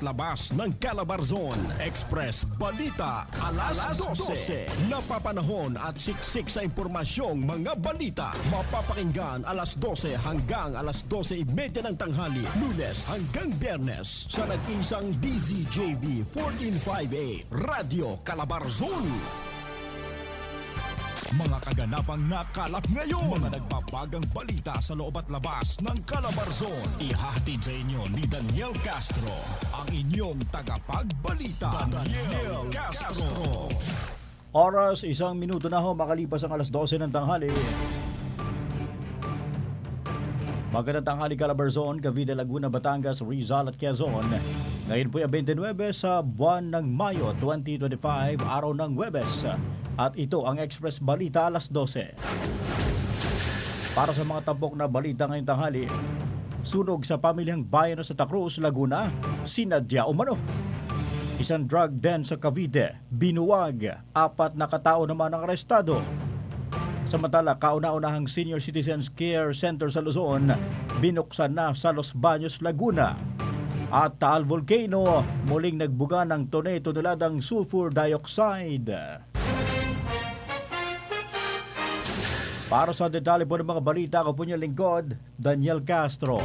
at labas ng Calabarzon. Express Balita alas, 12. Napapanahon at siksik sa impormasyong mga balita. Mapapakinggan alas 12 hanggang alas 12.30 ng tanghali. Lunes hanggang Biyernes sa nag-isang DZJV 1458 Radio Calabarzon. Mga kaganapang nakalap ngayon. Mga nagbabagang balita sa loob at labas ng Calabarzon. Ihahatid sa inyo ni Daniel Castro, ang inyong tagapagbalita. Daniel, Castro. Oras, isang minuto na ho makalipas ang alas 12 ng tanghali. Magandang tanghali Calabarzon, Cavite, Laguna, Batangas, Rizal at Quezon. Ngayon po ay 29 sa buwan ng Mayo 2025, araw ng Webes. At ito ang Express Balita alas 12. Para sa mga tampok na balita ngayong tanghali, sunog sa pamilyang bayan sa Tacruz, Laguna, sinadya umano. Isang drug den sa Cavite, binuwag, apat na katao naman ang arestado. Samantala, kauna-unahang Senior Citizens Care Center sa Luzon, binuksan na sa Los Baños, Laguna. At Taal Volcano, muling nagbuga ng tonne-toneladang sulfur dioxide. Para sa detalye po ng mga balita, ako po niya lingkod, Daniel Castro.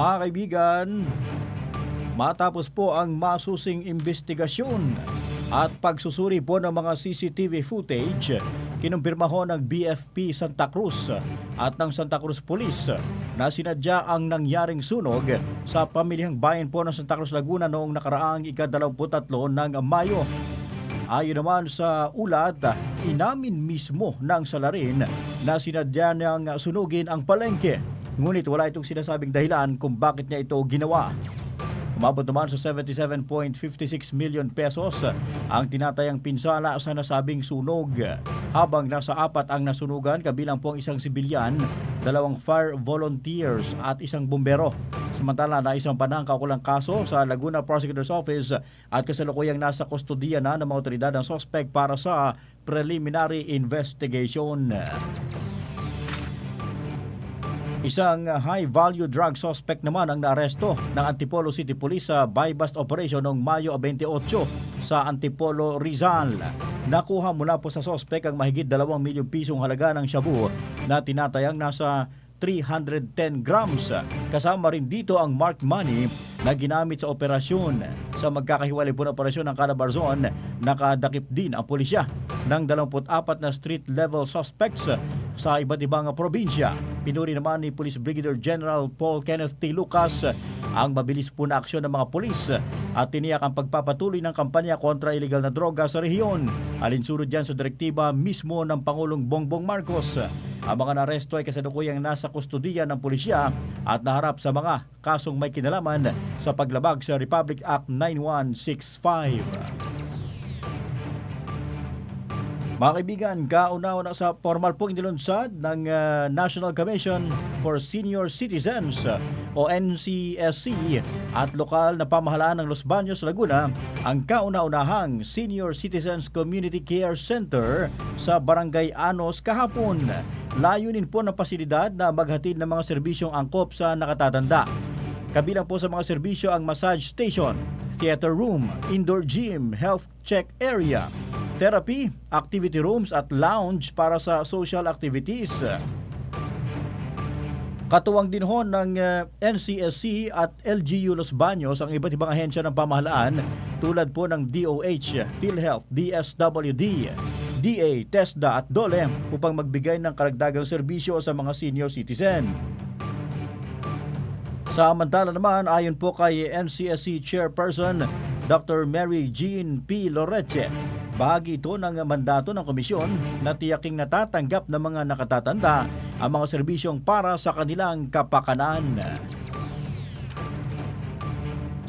Mga kaibigan, matapos po ang masusing investigasyon at pagsusuri po ng mga CCTV footage, kinumpirma ho ng BFP Santa Cruz at ng Santa Cruz Police na sinadya ang nangyaring sunog sa pamilyang bayan po ng Santa Cruz Laguna noong nakaraang ika-23 ng Mayo. Ayon naman sa ulat, inamin mismo ng salarin na sinadya niyang sunugin ang palengke. Ngunit wala itong sinasabing dahilan kung bakit niya ito ginawa. Umabot naman sa 77.56 million pesos ang tinatayang pinsala sa nasabing sunog. Habang nasa apat ang nasunugan, kabilang po ang isang sibilyan, dalawang fire volunteers at isang bumbero. Samantala na isang panang kaukulang kaso sa Laguna Prosecutor's Office at kasalukuyang nasa kustodiya na ng mga otoridad ang suspect para sa preliminary investigation. Isang high-value drug suspect naman ang naaresto ng Antipolo City Police sa buy-bust operation noong Mayo 28 sa Antipolo, Rizal. Nakuha mula po sa suspect ang mahigit 2 milyong pisong halaga ng shabu na tinatayang nasa 310 grams. Kasama rin dito ang marked money na ginamit sa operasyon. Sa magkakahiwalay po na operasyon ng Calabarzon, nakadakip din ang pulisya ng 24 na street-level suspects sa iba't ibang probinsya. Pinuri naman ni Police Brigadier General Paul Kenneth T. Lucas ang mabilis po na aksyon ng mga pulis at tiniyak ang pagpapatuloy ng kampanya kontra illegal na droga sa rehiyon. Alinsunod yan sa direktiba mismo ng Pangulong Bongbong Marcos. Ang mga naresto ay kasalukuyang nasa kustodiya ng pulisya at naharap sa mga kasong may kinalaman sa paglabag sa Republic Act 9165. Mga kaibigan, kauna-una sa formal pong inilunsad ng ah, National Commission for Senior Citizens o NCSC at lokal na pamahalaan ng Los Baños, Laguna ang kauna-unahang Senior Citizens Community Care Center sa Barangay Anos kahapon. Layunin po ng pasilidad na maghatid ng mga serbisyong angkop sa nakatatanda. Kabilang po sa mga serbisyo ang massage station, theater room, indoor gym, health check area, therapy, activity rooms at lounge para sa social activities. Katuwang din ho ng uh, NCSC at LGU Los Baños ang iba't ibang ahensya ng pamahalaan tulad po ng DOH, PhilHealth, DSWD, DA, TESDA at DOLE upang magbigay ng karagdagang serbisyo sa mga senior citizen. Samantala naman, ayon po kay NCSC Chairperson Dr. Mary Jean P. Loreche, bahagi ito ng mandato ng komisyon na tiyaking natatanggap ng mga nakatatanda ang mga serbisyong para sa kanilang kapakanan.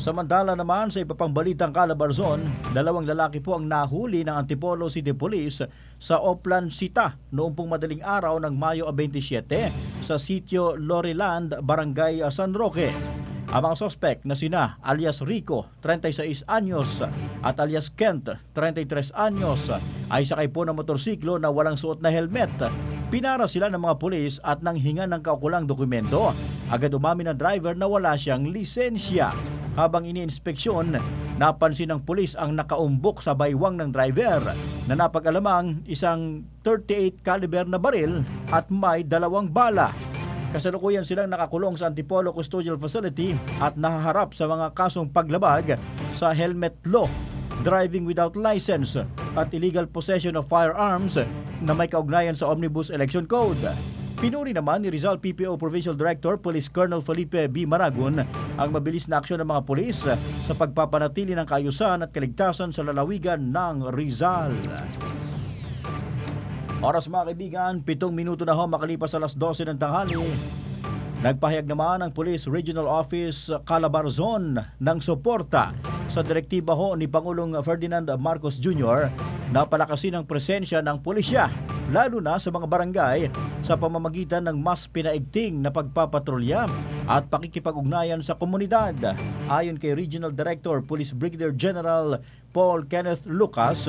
Samantala naman sa iba pang balitang Calabarzon, dalawang lalaki po ang nahuli ng Antipolo City Police sa Oplan Sita noong pong madaling araw ng Mayo 27 sa sitio Loriland, Barangay San Roque. Ang mga sospek na sina alias Rico, 36 anyos, at alias Kent, 33 anyos, ay sakay po ng motorsiklo na walang suot na helmet. Pinara sila ng mga pulis at nang hinga ng kaukulang dokumento, agad umamin ang driver na wala siyang lisensya. Habang iniinspeksyon, napansin ng pulis ang nakaumbok sa baywang ng driver na napag-alamang isang 38 caliber na baril at may dalawang bala. Kasalukuyan silang nakakulong sa Antipolo Custodial Facility at nahaharap sa mga kasong paglabag sa helmet law, driving without license at illegal possession of firearms na may kaugnayan sa Omnibus Election Code. Pinuri naman ni Rizal PPO Provincial Director Police Colonel Felipe B. Maragon ang mabilis na aksyon ng mga pulis sa pagpapanatili ng kaayusan at kaligtasan sa lalawigan ng Rizal. Oras mga kaibigan, pitong minuto na ho makalipas alas 12 ng tanghali. Nagpahayag naman ang Police Regional Office Calabarzon ng suporta sa direktiba ho ni Pangulong Ferdinand Marcos Jr. na palakasin ang presensya ng pulisya lalo na sa mga barangay sa pamamagitan ng mas pinaigting na pagpapatrolya at pakikipag-ugnayan sa komunidad. Ayon kay Regional Director Police Brigadier General Paul Kenneth Lucas,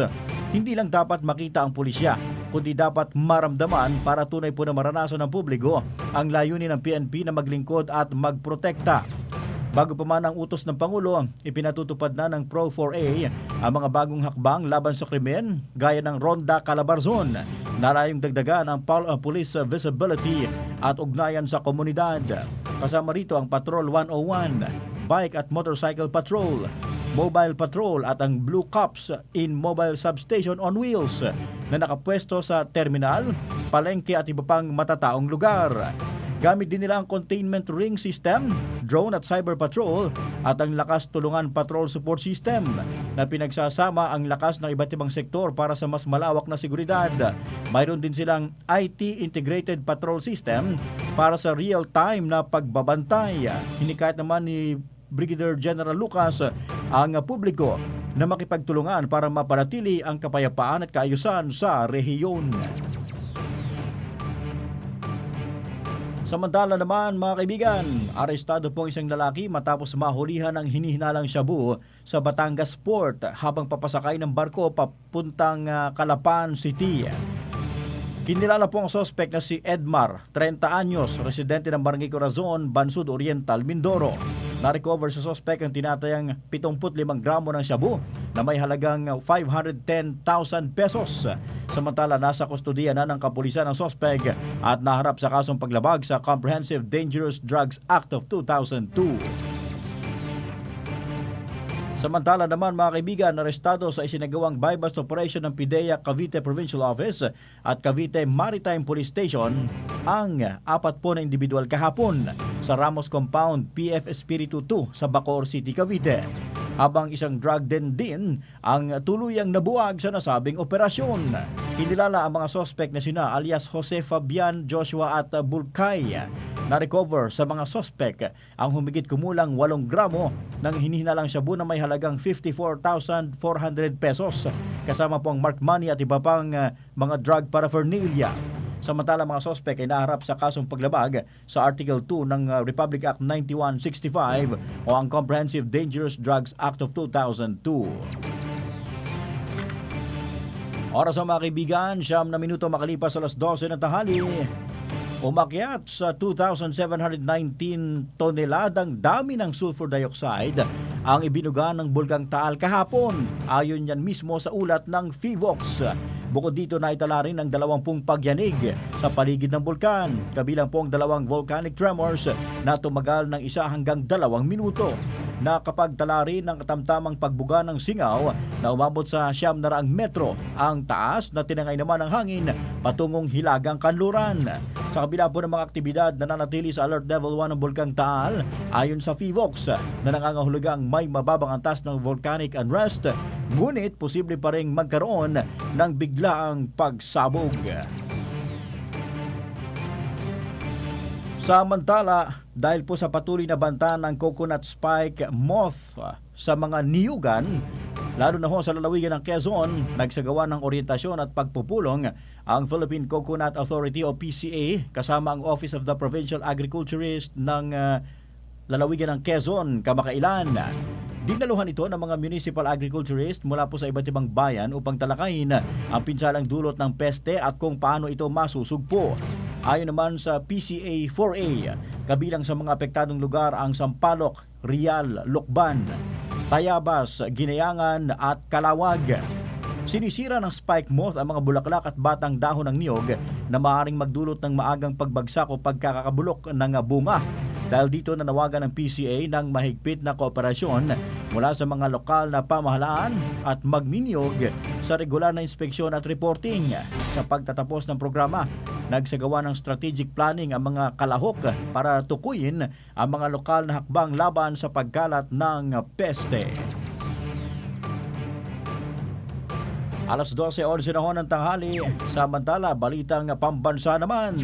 hindi lang dapat makita ang pulisya, kundi dapat maramdaman para tunay po na maranasan ng publiko ang layunin ng PNP na maglingkod at magprotekta. Bago pa man ang utos ng Pangulo, ipinatutupad na ng Pro 4A ang mga bagong hakbang laban sa krimen gaya ng Ronda Calabarzon na layong dagdagan ang uh, police visibility at ugnayan sa komunidad. Kasama rito ang Patrol 101, Bike at Motorcycle Patrol, Mobile Patrol at ang Blue Cops in Mobile Substation on Wheels na nakapwesto sa terminal, palengke at iba pang matataong lugar. Gamit din nila ang containment ring system, drone at cyber patrol at ang lakas tulungan patrol support system na pinagsasama ang lakas ng iba't ibang sektor para sa mas malawak na seguridad. Mayroon din silang IT integrated patrol system para sa real-time na pagbabantay. Hinikayat naman ni Brigadier General Lucas ang publiko na makipagtulungan para mapanatili ang kapayapaan at kaayusan sa rehiyon. Samantala naman mga kaibigan, arestado po ang isang lalaki matapos mahulihan ng hinihinalang shabu sa Batangas Port habang papasakay ng barko papuntang ah, Calapan City. Kinilala po ang sospek na si Edmar, 30 anyos, residente ng Barangay Corazon, Bansud Oriental, Mindoro. Na-recover sa sospek ang tinatayang 75 gramo ng shabu na may halagang 510,000 pesos. Samantala, nasa kustodiya na ng kapulisan ang sospek at naharap sa kasong paglabag sa Comprehensive Dangerous Drugs Act of 2002. Samantala naman mga kaibigan, arestado sa isinagawang bypass operation ng PIDEA Cavite Provincial Office at Cavite Maritime Police Station ang apat po na individual kahapon sa Ramos Compound PF Espiritu 2 sa Bacoor City, Cavite. Habang isang drug den din ang tuluyang nabuwag sa nasabing operasyon. Kinilala ang mga sospek na sina alias Jose Fabian Joshua at Bulkay na-recover sa mga sospek ang humigit kumulang 8 gramo ng hinihinalang shabu na may halagang 54,400 pesos. Kasama po ang marked money at iba pang uh, mga drug paraphernalia. Samantala mga sospek ay naharap sa kasong paglabag sa Article 2 ng uh, Republic Act 9165 o ang Comprehensive Dangerous Drugs Act of 2002. Oras ang mga kaibigan, siyam na minuto makalipas alas 12 ng tahali. Umakyat sa 2,719 toneladang dami ng sulfur dioxide ang ibinuga ng Bulkang Taal kahapon. Ayon yan mismo sa ulat ng FIVOX. Bukod dito na itala rin ang 20 pagyanig sa paligid ng bulkan. Kabilang po ang dalawang volcanic tremors na tumagal ng isa hanggang dalawang minuto. Nakapagtala rin ng katamtamang pagbuga ng singaw na umabot sa siyam na raang metro. Ang taas na tinangay naman ng hangin patungong hilagang kanluran. Sa kabila po ng mga aktibidad na nanatili sa alert level 1 ng Bulkang Taal, ayon sa FIVOX na nangangahulugang may mababang antas ng volcanic unrest, ngunit posible pa rin magkaroon ng biglaang pagsabog. Samantala, dahil po sa patuloy na banta ng coconut spike moth sa mga niyugan, lalo na ho sa lalawigan ng Quezon, nagsagawa ng orientasyon at pagpupulong ang Philippine Coconut Authority o PCA kasama ang Office of the Provincial Agriculturist ng ah, lalawigan ng Quezon, kamakailan. Dinaluhan ito ng mga municipal agriculturist mula po sa iba't ibang bayan upang talakayin ang pinsalang dulot ng peste at kung paano ito masusugpo. Ayon naman sa PCA 4A, kabilang sa mga apektadong lugar ang Sampaloc, Rial, Lokban, Tayabas, Ginayangan at Kalawag. Sinisira ng spike moth ang mga bulaklak at batang dahon ng niyog na maaaring magdulot ng maagang pagbagsak o pagkakabulok ng bunga. Dahil dito nanawagan ng PCA ng mahigpit na kooperasyon mula sa mga lokal na pamahalaan at magniniyog sa regular na inspeksyon at reporting. Sa pagtatapos ng programa, nagsagawa ng strategic planning ang mga kalahok para tukuyin ang mga lokal na hakbang laban sa pagkalat ng peste. Alas 12.11 na ho ng tanghali. Samantala, balitang pambansa naman.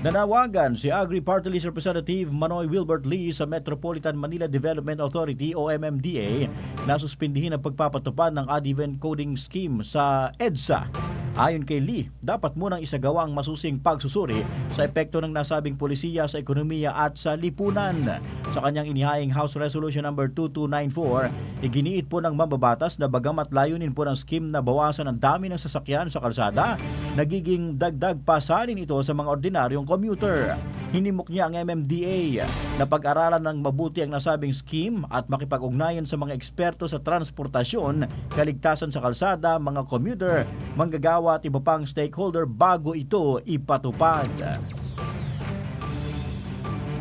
Nanawagan si Agri Party List Representative Manoy Wilbert Lee sa Metropolitan Manila Development Authority o MMDA na suspindihin ang pagpapatupad ng odd event coding scheme sa EDSA. Ayon kay Lee, dapat munang isagawa ang masusing pagsusuri sa epekto ng nasabing polisiya sa ekonomiya at sa lipunan. Sa kanyang inihaing House Resolution number 2294, iginiit po ng mambabatas na bagamat layunin po ng scheme na bawasan ang dami ng sasakyan sa kalsada, nagiging dagdag pasanin ito sa mga ordinaryong commuter. Hinimok niya ang MMDA na pag-aralan ng mabuti ang nasabing scheme at makipag-ugnayan sa mga eksperto sa transportasyon, kaligtasan sa kalsada, mga commuter, manggagawa at iba pang stakeholder bago ito ipatupad.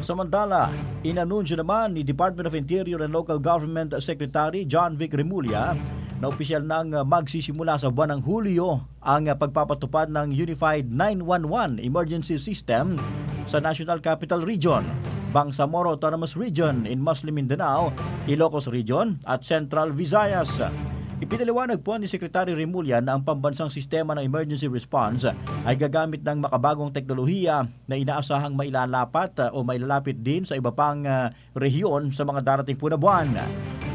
Samantala, inanunsyo naman ni Department of Interior and Local Government Secretary John Vic Remulla na opisyal nang magsisimula sa buwan ng Hulyo ang pagpapatupad ng Unified 911 Emergency System sa National Capital Region, Bangsamoro Autonomous Region in Muslim Mindanao, Ilocos Region at Central Visayas. Ipinaliwanag po ni Secretary Remulla na ang pambansang sistema ng emergency response ay gagamit ng makabagong teknolohiya na inaasahang mailalapat uh, o mailalapit din sa iba pang rehiyon sa mga darating po na buwan.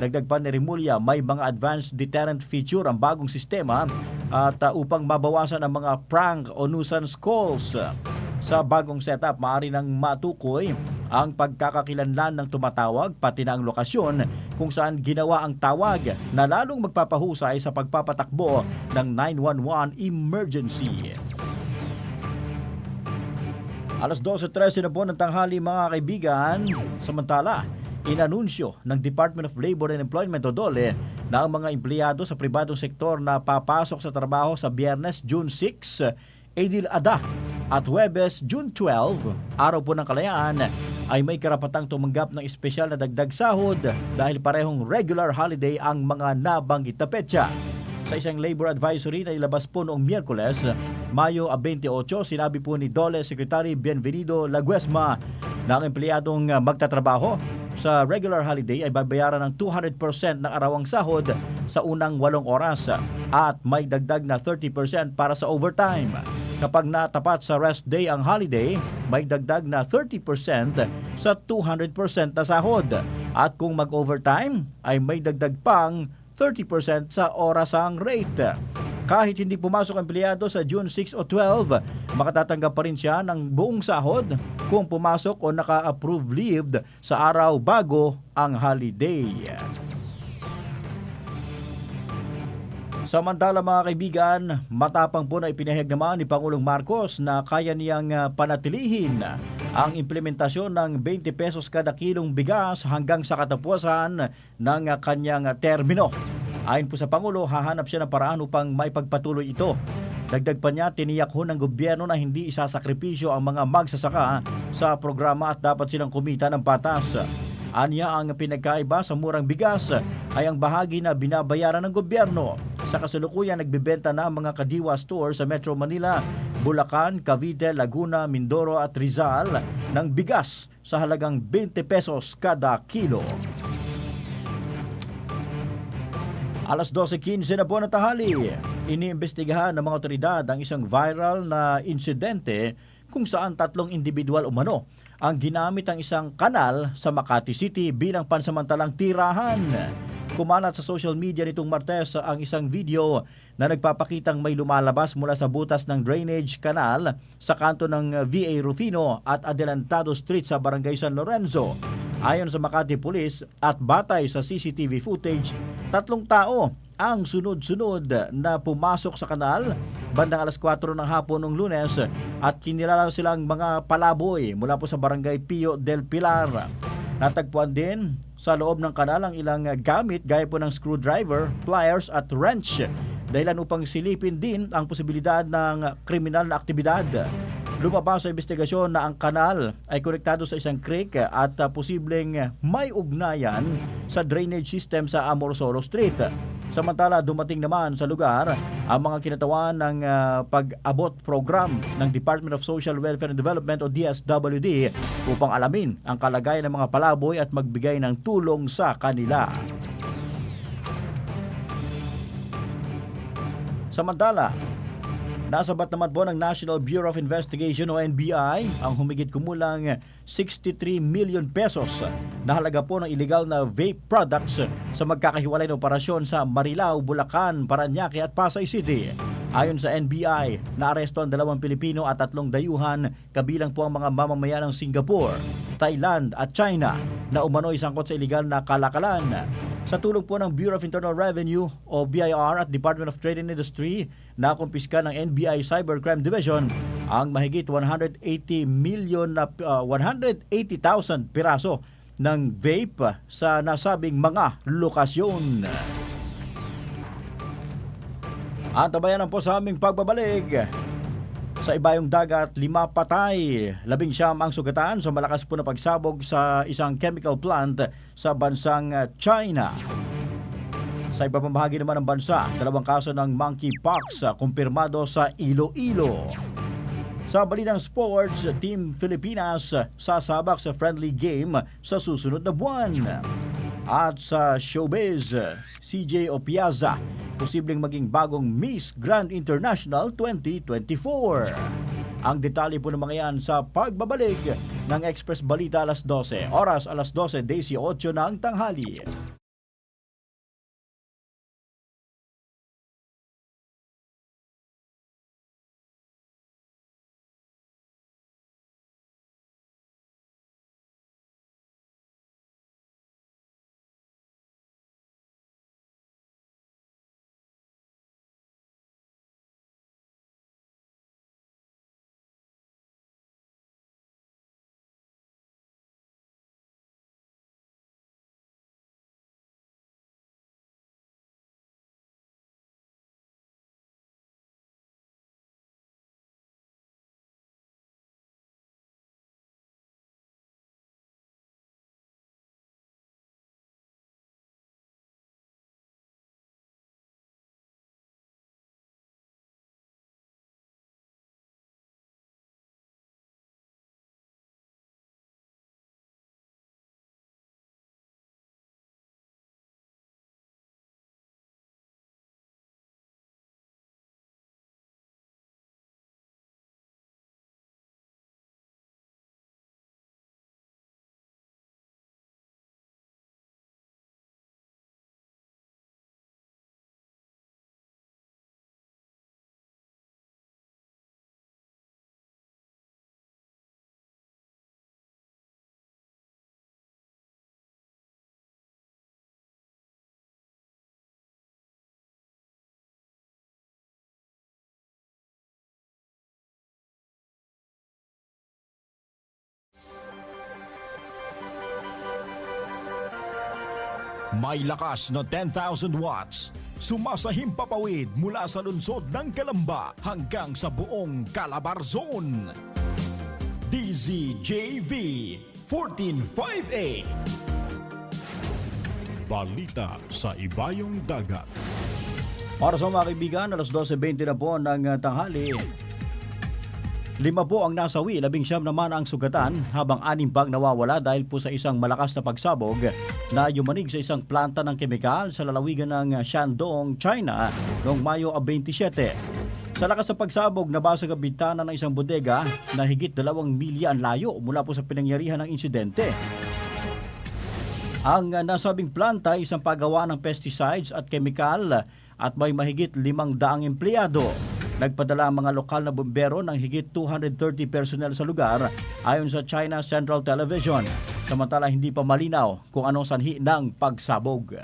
Dagdag pa ni Remulla, may mga advanced deterrent feature ang bagong sistema at uh, upang mabawasan ang mga prank o nuisance calls. Sa bagong setup, maaari nang matukoy ang pagkakakilanlan ng tumatawag pati na ang lokasyon kung saan ginawa ang tawag na lalong magpapahusay sa pagpapatakbo ng 911 emergency. Alas 12.13 na po ng tanghali mga kaibigan. Samantala, inanunsyo ng Department of Labor and Employment o DOLE na ang mga empleyado sa pribadong sektor na papasok sa trabaho sa Biyernes, June 6, Edil Ada at Huwebes, June 12, araw po ng kalayaan, ay may karapatang tumanggap ng espesyal na dagdag sahod dahil parehong regular holiday ang mga nabanggit na petsa. Sa isang labor advisory na ilabas po noong Miyerkules, Mayo 28, sinabi po ni Dole Secretary Bienvenido Laguesma na ang empleyadong magtatrabaho sa regular holiday ay babayaran ng 200% ng arawang sahod sa unang walong oras at may dagdag na 30% para sa overtime. Kapag natapat sa rest day ang holiday, may dagdag na 30% sa 200% na sahod. At kung mag-overtime, ay may dagdag pang 30% sa orasang rate. Kahit hindi pumasok ang empleyado sa June 6 o 12, makatatanggap pa rin siya ng buong sahod kung pumasok o naka-approve leave sa araw bago ang holiday. Samantala mga kaibigan, matapang po na ipinahayag naman ni Pangulong Marcos na kaya niyang ah, panatilihin ang implementasyon ng 20 pesos kada kilong bigas hanggang sa katapusan ng ah, kanyang ah, termino. Ayon po sa Pangulo, hahanap siya ng paraan upang maipagpatuloy ito. Dagdag pa niya, tiniyak ho ng gobyerno na hindi isasakripisyo ang mga magsasaka sa programa at dapat silang kumita ng patas. Anya ang pinagkaiba sa murang bigas ay ang bahagi na binabayaran ng gobyerno. Sa kasalukuyan, nagbebenta na ang mga kadiwa store sa Metro Manila, Bulacan, Cavite, Laguna, Mindoro at Rizal ng bigas sa halagang 20 pesos kada kilo. Alas 12.15 na po na tahali. Iniimbestigahan ng mga otoridad ang isang viral na insidente kung saan tatlong individual umano ang ginamit ang isang kanal sa Makati City bilang pansamantalang tirahan. Kumalat sa social media nitong Martes ang isang video na nagpapakitang may lumalabas mula sa butas ng drainage canal sa kanto ng VA Rufino at Adelantado Street sa Barangay San Lorenzo. Ayon sa Makati Police at batay sa CCTV footage, tatlong tao ang sunod-sunod na pumasok sa kanal bandang alas 4 ng hapon ng lunes at kinilala silang mga palaboy mula po sa Barangay Pio del Pilar. Natagpuan din sa loob ng kanal ang ilang gamit gaya po ng screwdriver, pliers at wrench dahilan upang silipin din ang posibilidad ng kriminal na aktibidad. Lumabas sa investigasyon na ang kanal ay konektado sa isang creek at uh, posibleng may ugnayan sa drainage system sa Amorsoro Street. Samantala, dumating naman sa lugar ang mga kinatawan ng uh, pag-abot program ng Department of Social Welfare and Development o DSWD upang alamin ang kalagayan ng mga palaboy at magbigay ng tulong sa kanila. Samantala, Nasabat naman po ng National Bureau of Investigation o NBI ang humigit kumulang 63 million pesos na halaga po ng illegal na vape products sa magkakahiwalay na operasyon sa Marilao, Bulacan, Paranaque at Pasay City. Ayon sa NBI, naaresto ang dalawang Pilipino at tatlong dayuhan kabilang po ang mga mamamayan ng Singapore, Thailand at China na umano'y sangkot sa illegal na kalakalan. Sa tulong po ng Bureau of Internal Revenue o BIR at Department of Trade and Industry, nakumpiska ng NBI Cybercrime Division ang mahigit 180 million na uh, 180,000 piraso ng vape sa nasabing mga lokasyon. At tabayan po sa aming pagbabalik. Sa ibayong dagat, lima patay. Labing siyam ang sugatan sa malakas po na pagsabog sa isang chemical plant sa bansang China. Sa iba pang bahagi naman ng bansa, dalawang kaso ng monkeypox kumpirmado sa Iloilo. Sa balitang sports, Team Pilipinas sasabak sa friendly game sa susunod na buwan. At sa showbiz, CJ Opiaza, posibleng maging bagong Miss Grand International 2024. Ang detalye po ng mga yan sa pagbabalik ng Express Balita alas 12, oras alas 12, 18 ng tanghali. May lakas na 10,000 watts. Sumasahim papawid mula sa lungsod ng Kalamba hanggang sa buong Calabarzon. DZJV 1458 Balita sa Ibayong Dagat Para sa mga kaibigan, alas 12.20 na po ng uh, tanghali. Lima po ang nasawi, labing siyam naman ang sugatan habang anim pang nawawala dahil po sa isang malakas na pagsabog na yumanig sa isang planta ng kemikal sa lalawigan ng Shandong, China noong Mayo 27. Sa lakas sa pagsabog, nabasag ang bintana ng isang bodega na higit dalawang milya ang layo mula po sa pinangyarihan ng insidente. Ang nasabing planta ay isang paggawa ng pesticides at chemical at may mahigit limang daang empleyado. Nagpadala ang mga lokal na bumbero ng higit 230 personnel sa lugar ayon sa China Central Television. Samantala hindi pa malinaw kung anong sanhi ng pagsabog.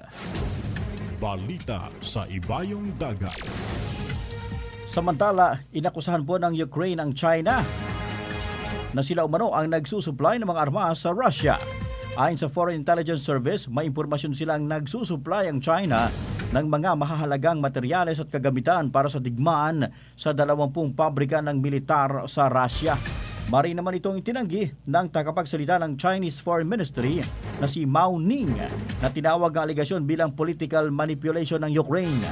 Balita sa Ibayong Dagat. Samantala, inakusahan po ng Ukraine ang China na sila umano ang nagsusupply ng mga armas sa Russia. Ayon sa Foreign Intelligence Service, may impormasyon silang nagsusupply ang China ng mga mahahalagang materyales at kagamitan para sa digmaan sa 20 pabrika ng militar sa Russia. Mari naman itong itinanggi ng tagapagsalita ng Chinese Foreign Ministry na si Mao Ning na tinawag ang aligasyon bilang political manipulation ng Ukraine.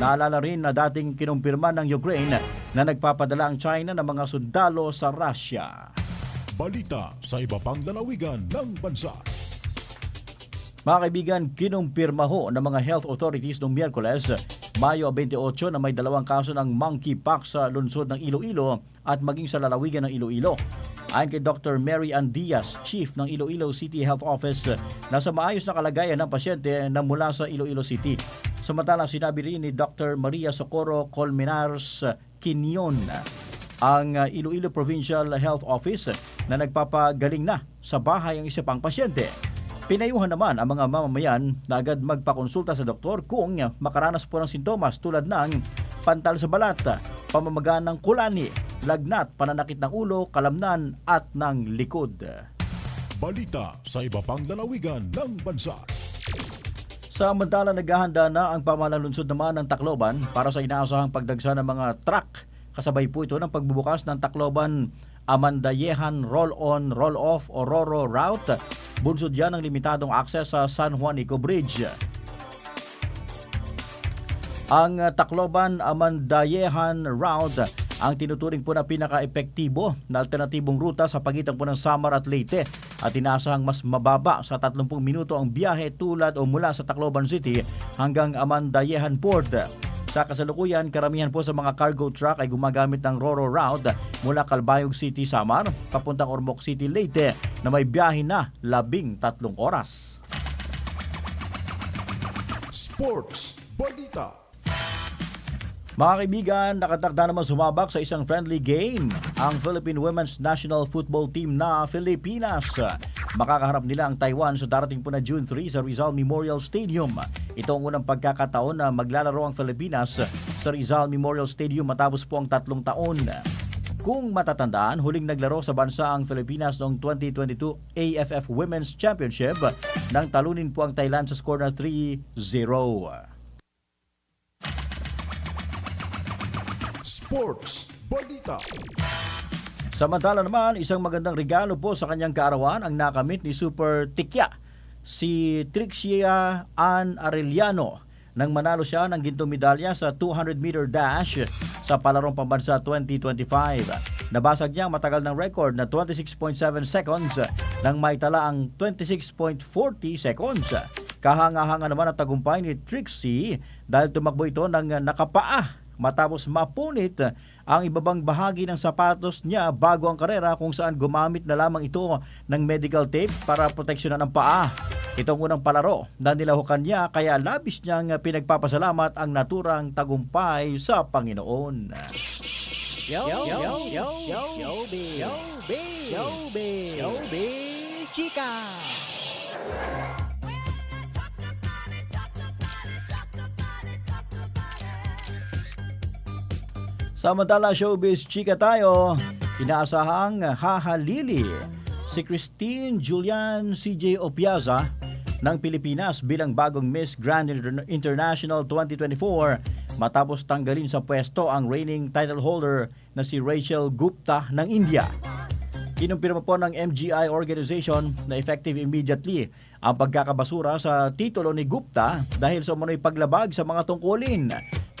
Naalala rin na dating kinumpirma ng Ukraine na nagpapadala ang China ng mga sundalo sa Russia. Balita sa iba pang lalawigan ng bansa. Mga kaibigan, kinumpirma ho ng mga health authorities noong Miyerkules, Mayo 28 na may dalawang kaso ng monkeypox sa lungsod ng Iloilo at maging sa lalawigan ng Iloilo. Ayon kay Dr. Mary Ann Diaz, Chief ng Iloilo City Health Office, nasa maayos na kalagayan ng pasyente na mula sa Iloilo City. Samantalang sinabi rin ni Dr. Maria Socorro Colmenares Quinion, ang uh, Iloilo Provincial Health Office na nagpapagaling na sa bahay ang isa pang pasyente. Pinayuhan naman ang mga mamamayan na agad magpakonsulta sa doktor kung makaranas po ng sintomas tulad ng pantal sa balat, pamamaga ng kulani, lagnat, pananakit ng ulo, kalamnan at ng likod. Balita sa iba pang lalawigan ng bansa. Samantala naghahanda na ang pamahalang lungsod naman ng Tacloban para sa inaasahang pagdagsa ng mga truck. Kasabay po ito ng pagbubukas ng Tacloban Amandayehan Roll-On, Roll-Off o RORO route. Bunsod yan ng limitadong akses sa San Juanico Bridge. Ang uh, Tacloban Amandayehan route ang tinuturing po na pinaka-epektibo na alternatibong ruta sa pagitan po ng Samar at Leyte at inaasahang mas mababa sa 30 minuto ang biyahe tulad o mula sa Tacloban City hanggang Amandayehan Port. Sa kasalukuyan, karamihan po sa mga cargo truck ay gumagamit ng RORO route mula Calbayog City, Samar, papuntang Ormoc City, Leyte na may biyahe na labing tatlong oras. Sports Balita. Mga kaibigan, nakatakda naman sumabak sa isang friendly game ang Philippine Women's National Football Team na Pilipinas. Makakaharap nila ang Taiwan sa darating po na June 3 sa Rizal Memorial Stadium. Ito ang unang pagkakataon na maglalaro ang Pilipinas sa Rizal Memorial Stadium matapos po ang tatlong taon. Kung matatandaan, huling naglaro sa bansa ang Pilipinas noong 2022 AFF Women's Championship nang talunin po ang Thailand sa score na 3-0. Sports Balita. Samantala naman, isang magandang regalo po sa kanyang kaarawan ang nakamit ni Super Tikya, si Trixia Ann Arellano nang manalo siya ng gintong medalya sa 200 meter dash sa palarong pambansa 2025. Nabasag niya ang matagal ng record na 26.7 seconds nang maitala ang 26.40 seconds. Kahanga-hanga naman ang tagumpay ni Trixie dahil tumakbo ito ng nakapaa matapos mapunit ang ibabang bahagi ng sapatos niya bago ang karera kung saan gumamit na lamang ito ng medical tape para proteksyonan ang paa. Itong unang palaro na nilahukan niya kaya labis niyang pinagpapasalamat ang naturang tagumpay sa Panginoon. Yo, yo, yo, yo, showbiz, showbiz, showbiz, showbiz, chika. Samantala showbiz chika tayo, inaasahang hahalili si Christine Julian CJ Opiaza ng Pilipinas bilang bagong Miss Grand Inter- International 2024 matapos tanggalin sa pwesto ang reigning title holder na si Rachel Gupta ng India. Kinumpirma po ng MGI organization na effective immediately ang pagkakabasura sa titulo ni Gupta dahil sa umano'y paglabag sa mga tungkulin,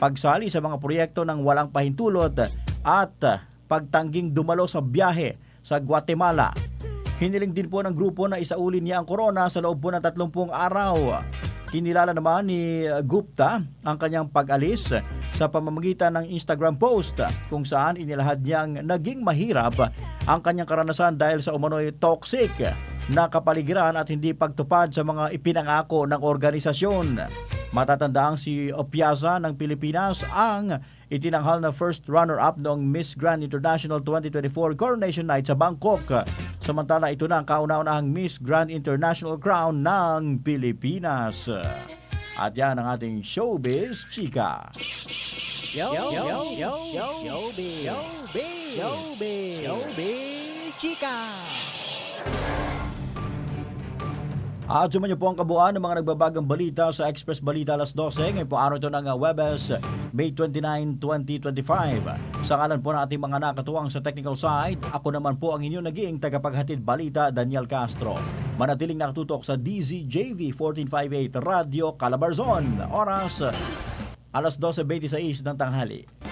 pagsali sa mga proyekto ng walang pahintulot at pagtangging dumalo sa biyahe sa Guatemala. Hiniling din po ng grupo na isaulin niya ang corona sa loob po ng 30 araw. Kinilala naman ni Gupta ang kanyang pag-alis sa pamamagitan ng Instagram post kung saan inilahad niyang naging mahirap ang kanyang karanasan dahil sa umano'y toxic na kapaligiran at hindi pagtupad sa mga ipinangako ng organisasyon. Matatandaang si Opiaza ng Pilipinas ang itinanghal na first runner-up noong Miss Grand International 2024 Coronation Night sa Bangkok. Samantala ito na ang kauna-unahang Miss Grand International crown ng Pilipinas. At yan ang ating showbiz chika. Yo, yo, yo, yo, showbiz. Showbiz. Showbiz. Showbiz. Chika. At sumanyo po ang kabuuan ng mga nagbabagang balita sa Express Balita alas 12. Ngayon po araw ito ng uh, Webes, May 29, 2025. Sa kalan po ng ating mga nakatuwang sa technical side, ako naman po ang inyong naging tagapaghatid balita, Daniel Castro. Manatiling nakatutok sa DZJV 1458 Radio Calabarzon. Oras, alas 12.26 ng tanghali.